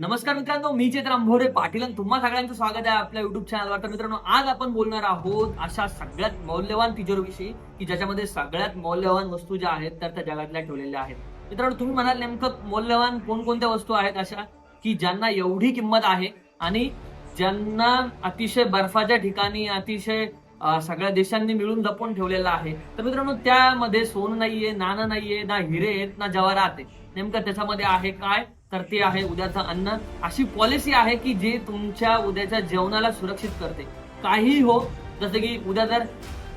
नमस्कार मित्रांनो मी चेतन अंभोरे पाटील आणि तुम्हा सगळ्यांचं स्वागत आहे आपल्या युट्यूब चॅनलवर तर मित्रांनो आज आपण बोलणार आहोत अशा सगळ्यात मौल्यवान तिजोरीविषयी की ज्याच्यामध्ये सगळ्यात मौल्यवान वस्तू ज्या आहेत तर त्या जगातल्या ठेवलेल्या आहेत. मित्रांनो तुम्ही म्हणाल नेमकं मौल्यवान कोणकोणत्या वस्तू आहेत अशा की ज्यांना एवढी किंमत आहे आणि ज्यांना अतिशय बर्फाच्या ठिकाणी अतिशय सगळ्या देशांनी मिळून जपून ठेवलेलं आहे. तर मित्रांनो त्यामध्ये सोनं नाहीये नाणं नाहीये ना हिरे आहेत ना जवाहरात आहे नेमकं त्याच्यामध्ये आहे काय? तर ते आहे उद्याचं अन्न. अशी पॉलिसी आहे की जे तुमच्या उद्याच्या जेवणाला सुरक्षित करते. काही हो जसं की उद्या जर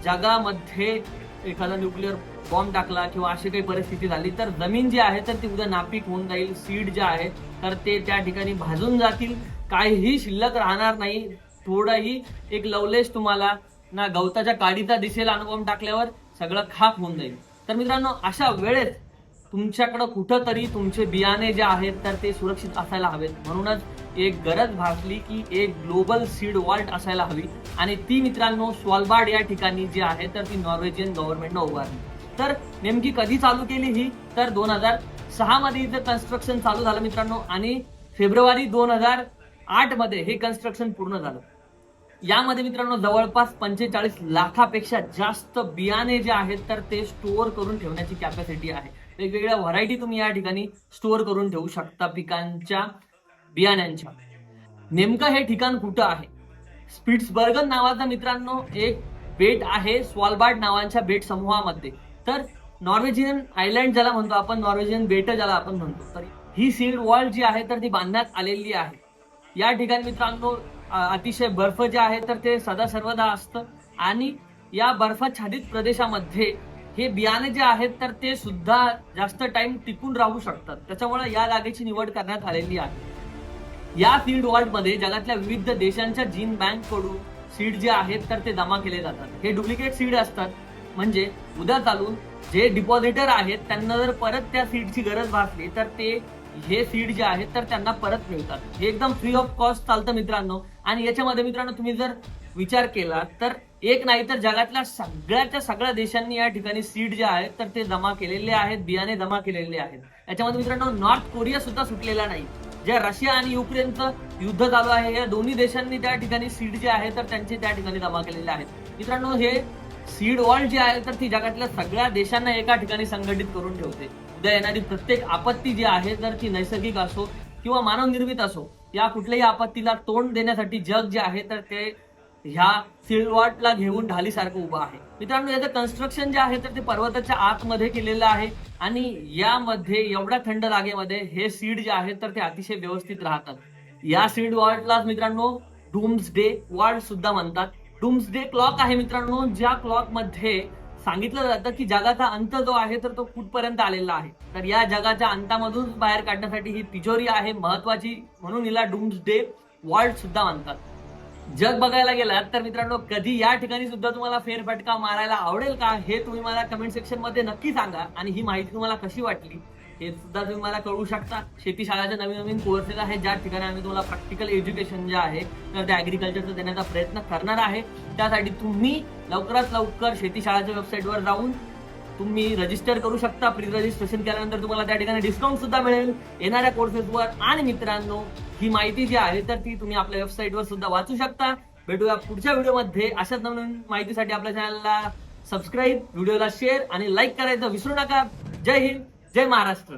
जगामध्ये एखादा न्यूक्लिअर बॉम्ब टाकला किंवा अशी काही परिस्थिती झाली तर जमीन जी आहे तर ती उद्या नापीक होऊन जाईल सीड जे आहे तर ते त्या ठिकाणी भाजून जातील. काहीही शिल्लक राहणार नाही. थोडाही एक लवलेश तुम्हाला ना गवताच्या काडीचा दिसेल अनुभव टाकल्यावर सगळं खाक होऊन जाईल. तर मित्रांनो अशा वेळेत तुमच्याकडं कुठंतरी तुमचे बियाणे जे आहेत तर ते सुरक्षित असायला हवेत. म्हणूनच एक गरज भासली की एक ग्लोबल सीड वॉल्ट असायला हवी. आणि ती मित्रांनो स्वालबार्ड या ठिकाणी जी आहे तर ती नॉर्वेजियन गव्हर्नमेंटनं उभारली. तर नेमकी कधी चालू केली ही? तर दोन हजार सहा मध्ये इथं कन्स्ट्रक्शन चालू झालं मित्रांनो. आणि फेब्रुवारी दोन हजार आठमध्ये हे कन्स्ट्रक्शन पूर्ण झालं. यामध्ये मित्रांनो जवळपास पंचेचाळीस लाखापेक्षा जास्त बियाणे जे आहेत तर ते स्टोअर करून ठेवण्याची कॅपॅसिटी आहे. वेगवेगळ्या व्हरायटी तुम्ही या ठिकाणी स्टोअर करून ठेवू शकता पिकांच्या बियाण्यांच्या. नेमकं हे ठिकाण कुठं आहे? स्पिट्सबर्गन नावाचा मित्रांनो एक बेट आहे स्वालबार्ड नावाच्या बेट समूहामध्ये. तर नॉर्वेजियन आयलँड ज्याला म्हणतो आपण नॉर्वेजियन बेट ज्याला आपण म्हणतो तर ही सीड वॉल जी आहे तर ती बांधण्यात आलेली आहे. या ठिकाणी मित्रांनो अतिशय बर्फ जे आहे तर ते सदा सर्वदा असतं. आणि या बर्फाच्छादित प्रदेशामध्ये हे बियाणे जे आहेत तर ते सुद्धा जास्त टाइम टिकून राहू शकतात. त्याच्यामुळे या जागेची निवड करण्यात आलेली आहे. या सीड वॉल्टमध्ये जगातल्या विविध देशांच्या जीन बँककडून सीड जे आहेत तर ते जमा केले जातात. हे डुप्लिकेट सीड असतात. म्हणजे उद्या चालून जे डिपॉझिटर आहेत त्यांना जर परत त्या सीडची गरज भासली तर ते हे सीड जे आहेत तर त्यांना परत मिळतात. हे एकदम फ्री ऑफ कॉस्ट चालतं मित्रांनो. आणि याच्यामध्ये मित्रांनो तुम्ही जर विचार केला तर एक नाही तर जगातल्या सगळ्याच्या सगळ्या देशांनी या ठिकाणी सीड जे आहेत तर ते जमा केलेले आहेत बियाणे जमा केलेले आहेत. याच्यामध्ये मित्रांनो नॉर्थ कोरिया सुद्धा सुटलेला नाही. जे रशिया आणि युक्रेनचं युद्ध चालू आहे या दोन्ही देशांनी त्या ठिकाणी सीड जे आहे तर त्यांचे त्या ठिकाणी जमा केलेले आहेत. मित्रांनो हे सीड वर्ल्ड जे आहे तर ती जगातल्या सगळ्या देशांना एका ठिकाणी संघटित करून ठेवते. उद्या येणारी प्रत्येक आपत्ती जी आहे तर ती नैसर्गिक असो किंवा मानवनिर्मित असो या कुठल्याही आपत्तीला तोंड देण्यासाठी जग जे आहे तर ते ह्या सिलवॉटला घेऊन ढालीसारखं उभं आहे. मित्रांनो याचं कन्स्ट्रक्शन जे आहे तर ते पर्वताच्या आतमध्ये केलेलं आहे. आणि यामध्ये एवढ्या थंड जागेमध्ये हे सीड जे आहेत तर ते अतिशय व्यवस्थित राहतात. या सीड वॉर्डला मित्रांनो डूम्स डे वॉर्ड सुद्धा म्हणतात. डूम्स डे क्लॉक आहे मित्रांनो ज्या क्लॉकमध्ये सांगितलं जातं की जगाचा अंत जो आहे तर तो कुठपर्यंत आलेला आहे. तर या जगाच्या अंतामधून बाहेर काढण्यासाठी ही तिजोरी आहे महत्वाची म्हणून हिला डूम्स डे वॉर्ड सुद्धा म्हणतात. जग बघायला गेलात तर मित्रांनो कधी या ठिकाणी सुद्धा तुम्हाला फेरफटका मारायला आवडेल का हे तुम्ही मला कमेंट सेक्शनमध्ये नक्की सांगा आणि ही माहिती तुम्हाला कशी वाटली हे सुद्धा तुम्ही मला कळू शकता. शेती शाळाचे नवीन नवीन कोर्सेस आहेत ज्या ठिकाणी आम्ही तुम्हाला प्रॅक्टिकल एज्युकेशन जे आहे तर ते ऍग्रिकल्चरचं देण्याचा प्रयत्न करणार आहे. त्यासाठी तुम्ही लवकरात लवकर शेती शाळाच्या वेबसाईटवर जाऊन तुम्ही रजिस्टर करू शकता. प्री रजिस्ट्रेशन केल्यानंतर तुम्हाला त्या ठिकाणी डिस्काउंट सुद्धा मिळेल. येणाऱ्या कोर्सेसवर आणि मित्रांनो ही माहिती जी आहे तर ती तुम्ही आपल्या वेबसाईटवर सुद्धा वाचू शकता. भेटूया पुढच्या व्हिडिओमध्ये. अशाच नवीन माहितीसाठी आपल्या चॅनलला सबस्क्राईब व्हिडिओला शेअर आणि लाईक करायचं विसरू नका. जय हिंद जय महाराष्ट्र.